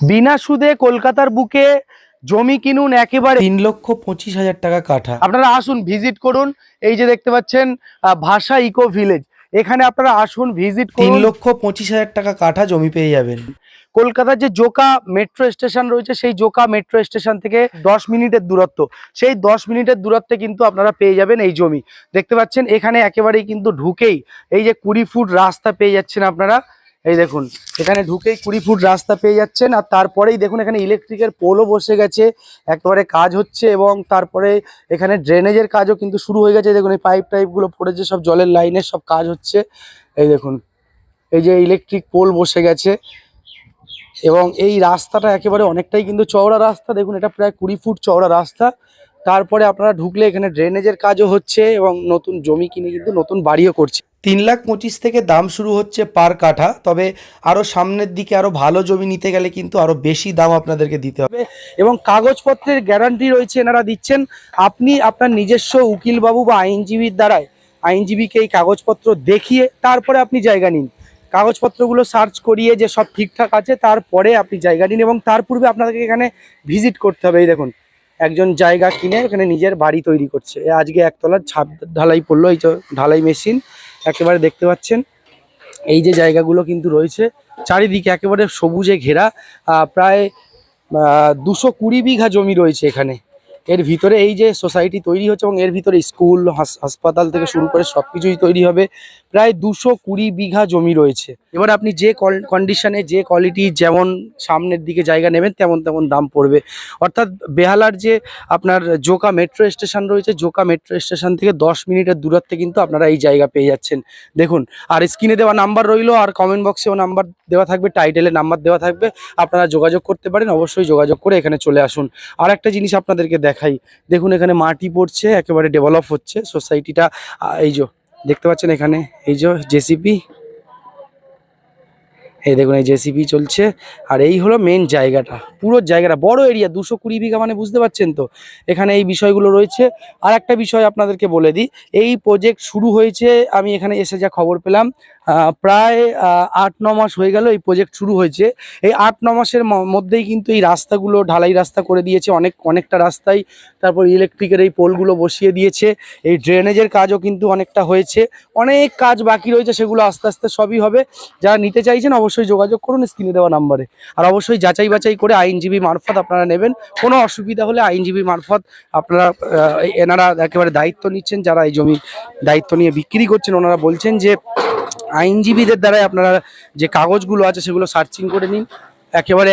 বিনা সুদে কলকাতার বুকে জমি কিনুন একেবারে তিন লক্ষ পঁচিশ হাজার টাকা কাঠা। আপনারা আসুন ভিজিট করুন। এই যে দেখতে পাচ্ছেন ভাষা ইকো ভিলেজ এখানে আপনারা আসুন ভিজিট তিন লক্ষ পঁচিশ হাজার টাকা কাঠা জমি পেয়ে যাবেন। কলকাতার যে জোকা মেট্রো স্টেশন রয়েছে সেই জোকা মেট্রো স্টেশন থেকে দশ মিনিটের দূরত্ব। সেই দশ মিনিটের দূরত্বে কিন্তু আপনারা পেয়ে যাবেন এই জমি। দেখতে পাচ্ছেন এখানে একেবারেই কিন্তু ঢুকেই এই যে কুড়ি ফুট রাস্তা পেয়ে যাচ্ছেন আপনারা। এই দেখুন, এখানে ঢুকেই কুড়ি ফুট রাস্তা পেয়ে যাচ্ছেন, আর তারপরেই দেখুন এখানে ইলেকট্রিকের পোলও বসে গেছে, একেবারে কাজ হচ্ছে এবং তারপরে এখানে ড্রেনেজের কাজও কিন্তু শুরু হয়ে গেছে, দেখুন এই পাইপ টাইপগুলো পড়েছে, সব জলের লাইনের সব কাজ হচ্ছে, এই দেখুন, এই যে ইলেকট্রিক পোল বসে গেছে, এবং এই রাস্তাটা একেবারে অনেকটাই কিন্তু চওড়া রাস্তা, দেখুন এটা প্রায় কুড়ি ফুট চওড়া রাস্তা, তারপরে আপনারা ঢুকলে এখানে ড্রেনেজের কাজও হচ্ছে এবং নতুন জমি কিনে কিন্তু নতুন বাড়িও করছে। তিন লাখ পঁচিশ থেকে দাম শুরু হচ্ছে পার কাঠা, তবে আরও সামনের দিকে আরও ভালো জমি নিতে গেলে কিন্তু আরও বেশি দাম আপনাদেরকে দিতে হবে। এবং কাগজপত্রের গ্যারান্টি রয়েছে এনারা দিচ্ছেন। আপনি আপনার নিজস্ব উকিলবাবু বা আইনজীবীর দ্বারাই আইনজীবীকে এই কাগজপত্র দেখিয়ে তারপরে আপনি জায়গা নিন। কাগজপত্রগুলো সার্চ করিয়ে যে সব ঠিকঠাক আছে, তারপরে আপনি জায়গা নিন এবং তার পূর্বে আপনাদেরকে এখানে ভিজিট করতে হবে। এই দেখুন, একজন জায়গা কিনে এখানে নিজের বাড়ি তৈরি করছে। আজকে একতলার ছাদ ঢালাই পড়ল, এই যে ঢালাই মেশিন একেবারে দেখতে পাচ্ছেন। এই যে জায়গাগুলো কিন্তু রয়েছে, চারিদিকে একেবারে সবুজে ঘেরা প্রায় দুশো কুড়ি বিঘা জমি রয়েছে এখানে। এর ভিতরে এই যে সোসাইটি তৈরি হচ্ছে এবং এর ভিতরে স্কুল, হাস- হাসপাতাল থেকে শুরু করে সব কিছুই তৈরি হবে। প্রায় দুশো কুড়ি বিঘা জমি রয়েছে। এবার আপনি যে কন্ডিশনে যে কোয়ালিটি যেমন সামনের দিকে জায়গা নেবেন, তেমন তেমন দাম পড়বে। অর্থাৎ বেহালার যে আপনার জোকা মেট্রো স্টেশন রয়েছে, জোকা মেট্রো স্টেশন থেকে দশ মিনিটের দূরত্বে কিন্তু আপনারা এই জায়গা পেয়ে যাচ্ছেন। দেখুন, আর স্ক্রিনে দেওয়া নাম্বার রইল, আর কমেন্ট বক্সেও নাম্বার দেওয়া থাকবে টাইটেলে নাম্বার দেওয়া থাকবে। আপনারা যোগাযোগ করতে পারেন, অবশ্যই যোগাযোগ করে এখানে চলে আসুন। আর একটা জিনিস আপনাদেরকে দেখাই। দেখুন, এখানে মাটি পড়ছে, একেবারে ডেভেলপ হচ্ছে। সোসাইটিটা এই যে, দেখতে পাচ্ছেন এখানে, এই যে জেসিপি এই দেখুন, এই জেসিপি চলছে। আর এই হলো মেন জায়গাটা, পুরো জায়গাটা, বড় এরিয়া দুশো কুড়ি বিঘা মানে বুঝতে পারছেন তো? এখানে এই বিষয়গুলো রয়েছে। আর একটা বিষয় আপনাদেরকে বলে দিই, এই প্রজেক্ট শুরু হয়েছে, আমি এখানে এসে যা খবর পেলাম প্রায় আট, ন মাস হয়ে গেল এই প্রজেক্ট শুরু হয়েছে। এই আট, ন মাসের মধ্যেই কিন্তু এই রাস্তাগুলো ঢালাই রাস্তা করে দিয়েছে। অনেক, অনেকটা রাস্তায় তারপর ইলেকট্রিকের এই পোলগুলো বসিয়ে দিয়েছে। এই ড্রেনেজের কাজও কিন্তু অনেকটা হয়েছে। অনেক কাজ বাকি রয়েছে, সেগুলো আস্তে আস্তে সবই হবে। যারা নিতে চাইছেন অবশ্যই যোগাযোগ করুন স্ক্রিনে দেওয়া নাম্বারে। আর অবশ্যই যাচাই বাছাই করে আইনজীবী মারফত আপনারা নেবেন। কোনো অসুবিধা হলে আইনজীবী মারফত আপনারা এনারা একেবারে দায়িত্ব নিচ্ছেন। যারা এই জমির দায়িত্ব নিয়ে বিক্রি করছেন, ওনারা বলছেন যে আইনজীবীদের দ্বারাই আপনারা যে কাগজগুলো আছে সেগুলো সার্চিং করে নিন। একেবারে